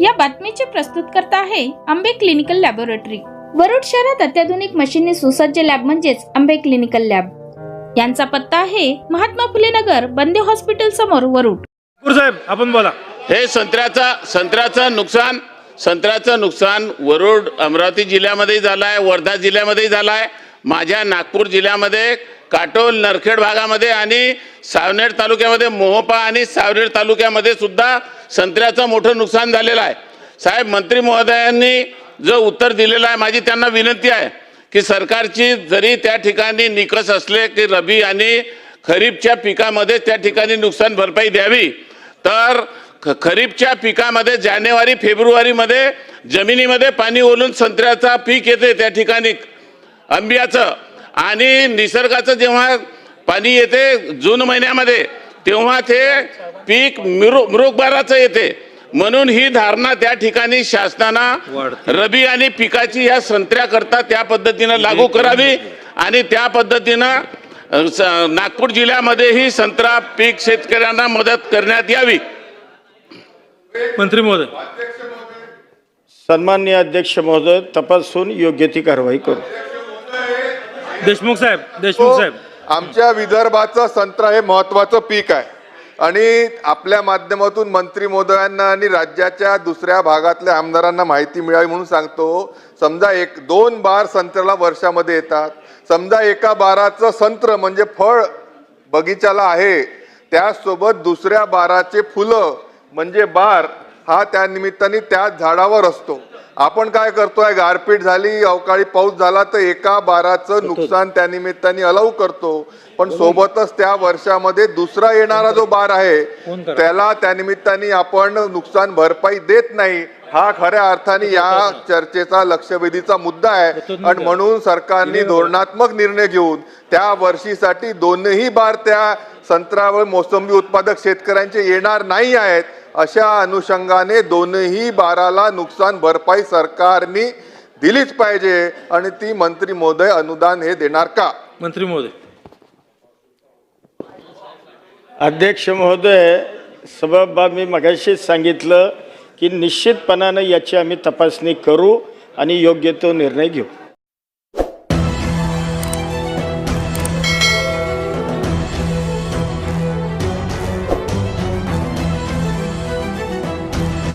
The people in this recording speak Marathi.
या बातमीचे प्रस्तुत करता आहे आंबे क्लिनिकल लॅबोरेटरी. वरुड शहरात अत्याधुनिक मशीनने सुसज्ज लॅब म्हणजेच आंबे क्लिनिकल लॅब. यांचा पत्ता आहे महात्मा फुले नगर बंदे हॉस्पिटल समोर वरुड. साहेब आपण बोला. हे संत्र्याचा संत्र्याचं नुकसान संत्र्याचं नुकसान वरुड अमरावती जिल्ह्यामध्ये झालं आहे वर्धा जिल्ह्यामध्ये झालं आहे माझ्या नागपूर जिल्ह्यामध्ये काटोल नरखेड भागामध्ये आणि सावनेर तालुक्यामध्ये मोहोपा आणि सावनेर तालुक्यामध्ये सुद्धा संत्र्याचं मोठं नुकसान झालेलं आहे. साहेब मंत्री महोदयांनी जो उत्तर दिलेलं आहे माझी त्यांना विनंती आहे की सरकारची जरी त्या ठिकाणी निकष असले की रबी आणि खरीपच्या पिकामध्ये त्या ठिकाणी नुकसान भरपाई द्यावी तर ख- खरीपच्या पिकामध्ये जानेवारी फेब्रुवारीमध्ये जमिनीमध्ये पाणी ओलून संत्र्याचा पीक येते त्या ठिकाणी आंब्याचं. आणि निसर्गाचं जेव्हा पाणी येते जून महिन्यामध्ये तेव्हा ते पीक मृ मृगबाराचं येते. म्हणून ही धारणा त्या ठिकाणी शासनानं रबी आणि पिकाची या संत्र्याकरता त्या पद्धतीनं लागू करावी आणि त्या पद्धतीनं नागपूर जिल्ह्यामध्येही संत्रा पीक शेतकऱ्यांना मदत करण्यात यावी. मंत्री महोदय. सन्मान्य अध्यक्ष महोदय तपासून योग्य ती कारवाई करू. देशमुख साहेब देशमुख साहेब. आमच्या विदर्भाचं संत्रा हे महत्वाचं पीक आहे. आणि आपल्या माध्यमातून मंत्री महोदयांना आणि राज्याच्या दुसऱ्या भागातल्या आमदारांना माहिती मिळावी म्हणून सांगतो. समजा एक दोन बार संत्र्याला वर्षामध्ये येतात. समजा एका बाराचं संत्र म्हणजे फळ बगीचाला आहे. त्यासोबत दुसऱ्या बाराचे फुलं म्हणजे बार हा त्या निमित्ताने त्या झाडावर असतो. आपण काय करतोय गारपीट झाली अवकाळी पाऊस झाला तर एका बाराचं नुकसान त्या निमित्ताने अलाऊ करतो. पण सोबतच त्या वर्षामध्ये दुसरा येणारा जो बार आहे त्याला त्या निमित्ताने आपण नुकसान भरपाई देत नाही हा खऱ्या अर्थाने या चर्चेचा लक्षवेधीचा मुद्दा आहे. आणि म्हणून सरकारने धोरणात्मक निर्णय घेऊन त्या वर्षीसाठी दोनही बार त्या संत्रा व मोसंबी उत्पादक शेतकऱ्यांचे येणार नाही आहेत. अशा अनुषंगाने दोनही बाराला नुकसान भरपाई सरकारने दिलीच पाहिजे आणि ती मंत्री महोदय अनुदान हे देणार का? मंत्री महोदय. अध्यक्ष महोदय सभाबा मी मगाशीच सांगितलं की निश्चितपणानं याची आम्ही तपासणी करू आणि योग्य तो निर्णय घेऊ.